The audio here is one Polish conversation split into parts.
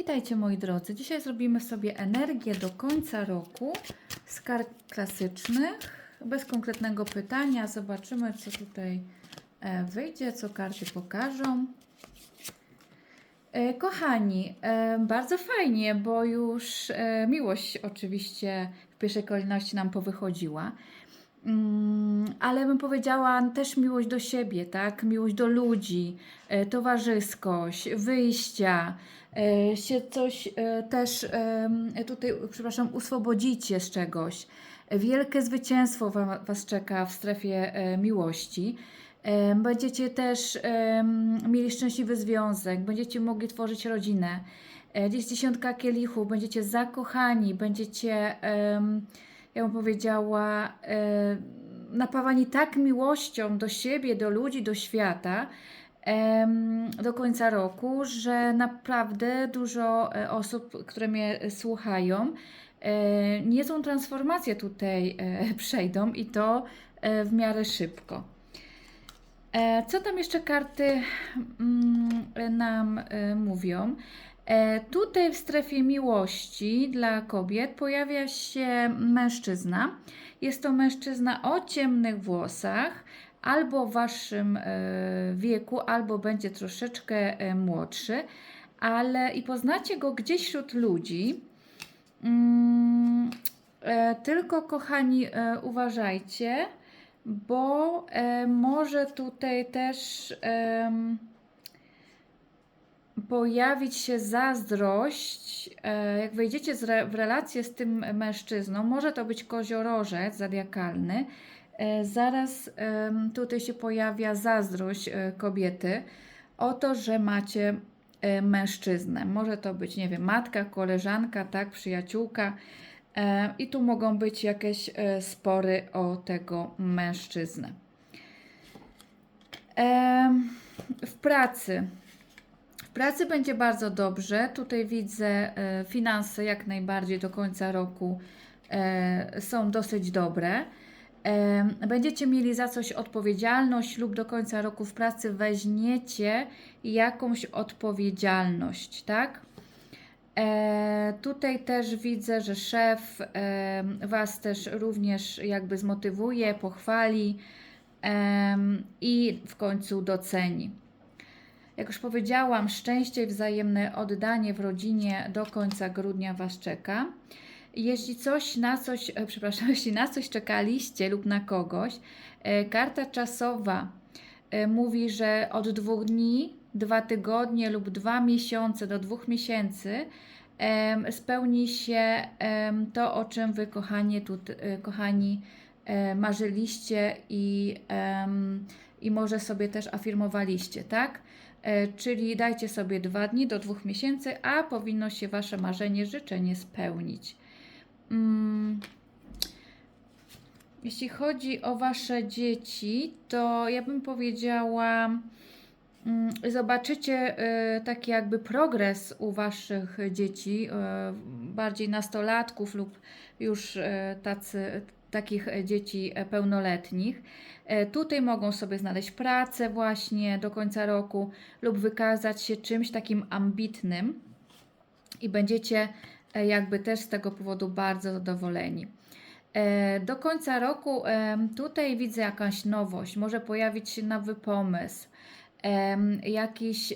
Witajcie moi drodzy. Dzisiaj zrobimy sobie energię do końca roku z kart klasycznych. Bez konkretnego pytania. Zobaczymy, co tutaj e, wyjdzie, co karty pokażą. E, Kochani, e, bardzo fajnie, bo już miłość oczywiście w pierwszej kolejności nam powychodziła. Mm, ale bym powiedziała też miłość do siebie, tak? Miłość do ludzi, e, towarzyskość, wyjścia, e, się coś e, też tutaj, przepraszam, uswobodzicie z czegoś. Wielkie zwycięstwo wa- Was czeka w strefie miłości. Będziecie też mieli szczęśliwy związek, będziecie mogli tworzyć rodzinę. Jest dziesiątka kielichów, będziecie zakochani, będziecie, em, ja bym powiedziała, e, napawani tak miłością do siebie, do ludzi, do świata do końca roku, że naprawdę dużo e, osób, które mnie słuchają, e, niezłą transformację tutaj przejdą i to w miarę szybko. Co tam jeszcze karty mm, nam mówią? E, Tutaj w strefie miłości dla kobiet pojawia się mężczyzna. Jest to mężczyzna o ciemnych włosach, albo w waszym e, wieku, albo będzie troszeczkę e, młodszy, ale i poznacie go gdzieś wśród ludzi. Mm, Tylko, kochani, uważajcie, bo może tutaj też pojawić się zazdrość. E, jak wejdziecie w relację z tym mężczyzną, może to być koziorożec zodiakalny. E, zaraz tutaj się pojawia zazdrość e, kobiety o to, że macie mężczyznę. Może to być, nie wiem, matka, koleżanka, tak, przyjaciółka. I tu mogą być jakieś spory o tego mężczyznę. W pracy. W pracy będzie bardzo dobrze. Tutaj widzę e, finanse jak najbardziej do końca roku e, są dosyć dobre. Em, Będziecie mieli za coś odpowiedzialność lub do końca roku w pracy weźmiecie jakąś odpowiedzialność, tak? E, tutaj też widzę, że szef e, Was też również jakby zmotywuje, pochwali em, i w końcu doceni. Jak już powiedziałam, szczęście i wzajemne oddanie w rodzinie do końca grudnia Was czeka. Jeśli coś na coś, e, przepraszam, jeśli na coś czekaliście lub na kogoś, e, karta czasowa e, mówi, że od dwóch dni, dwa tygodnie lub dwa miesiące do dwóch miesięcy spełni się to, o czym Wy, kochanie, tu, kochani, marzyliście i, i może sobie też afirmowaliście, tak? E, Czyli dajcie sobie dwa dni do dwóch miesięcy, a powinno się Wasze marzenie, życzenie spełnić. Mm. Jeśli chodzi o Wasze dzieci, to ja bym powiedziała, mm, zobaczycie y, taki jakby progres u Waszych dzieci, y, bardziej nastolatków lub już tacy, takich dzieci e, pełnoletnich. E, Tutaj mogą sobie znaleźć pracę właśnie do końca roku lub wykazać się czymś takim ambitnym i będziecie e, jakby też z tego powodu bardzo zadowoleni. E, Do końca roku tutaj widzę jakąś nowość, może pojawić się nowy pomysł, jakiś,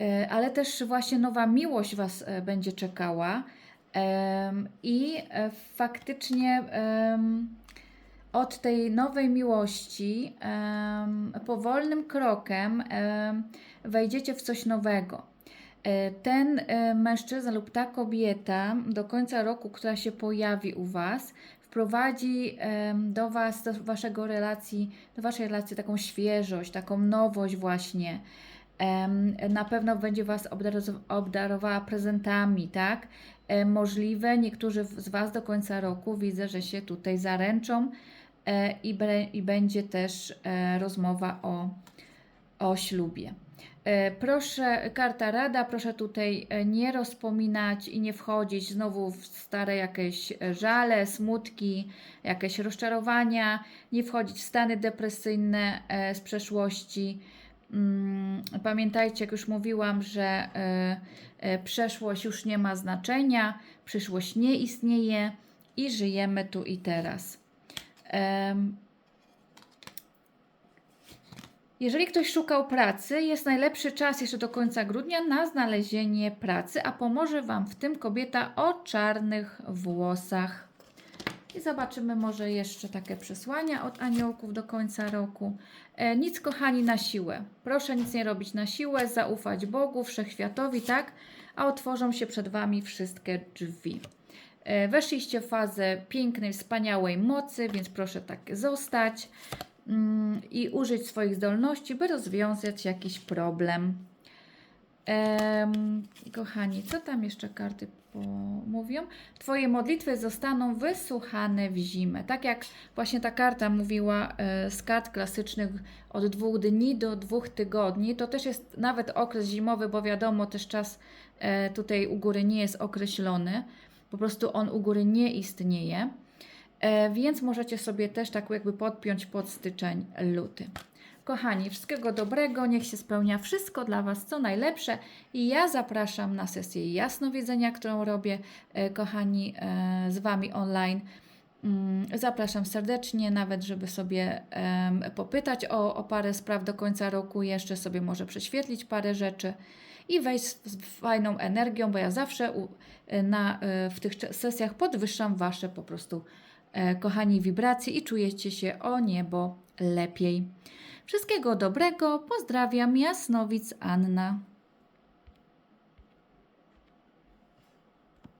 e, ale też właśnie nowa miłość Was e, będzie czekała i e, faktycznie od tej nowej miłości powolnym krokiem em, wejdziecie w coś nowego. E, Ten e, mężczyzna lub ta kobieta do końca roku, która się pojawi u Was, wprowadzi do Was, do waszego relacji, do Waszej relacji taką świeżość, taką nowość właśnie. Na pewno będzie Was obdarow- obdarowała prezentami, tak? Możliwe, niektórzy z Was do końca roku widzę, że się tutaj zaręczą e, i, i będzie też e, rozmowa o, o ślubie. E, Proszę, karta rada, proszę tutaj nie rozpominać i nie wchodzić znowu w stare jakieś żale, smutki, jakieś rozczarowania, nie wchodzić w stany depresyjne z przeszłości. Mm, Pamiętajcie, jak już mówiłam, że e, e, przeszłość już nie ma znaczenia, przyszłość nie istnieje i żyjemy tu i teraz. Jeżeli ktoś szukał pracy, jest najlepszy czas jeszcze do końca grudnia na znalezienie pracy, a pomoże Wam w tym kobieta o czarnych włosach. I zobaczymy może jeszcze takie przesłania od aniołków do końca roku. E, nic, kochani, na siłę. Proszę nic nie robić na siłę, zaufać Bogu, wszechświatowi, tak? A otworzą się przed Wami wszystkie drzwi. E, weszliście w fazę pięknej, wspaniałej mocy, więc proszę tak zostać mm, i użyć swoich zdolności, by rozwiązać jakiś problem. Em, kochani, co tam jeszcze karty mówią? Twoje modlitwy zostaną wysłuchane w zimę. Tak jak właśnie ta karta mówiła e, z kart klasycznych od dwóch dni do dwóch tygodni, to też jest nawet okres zimowy, bo wiadomo, też czas e, tutaj u góry nie jest określony. Po prostu on u góry nie istnieje. E, więc możecie sobie też tak jakby podpiąć pod styczeń, luty. Kochani, wszystkiego dobrego, niech się spełnia wszystko dla Was, co najlepsze. I ja zapraszam na sesję jasnowidzenia, którą robię, e, kochani, e, z Wami online. Mm, Zapraszam serdecznie, nawet żeby sobie popytać o, o parę spraw do końca roku, jeszcze sobie może prześwietlić parę rzeczy i wejść z, fajną energią, bo ja zawsze u, na, e, w tych sesjach podwyższam Wasze po prostu, e, kochani, wibracje i czujecie się o niebo lepiej. Wszystkiego dobrego, pozdrawiam, Jasnowic Anna.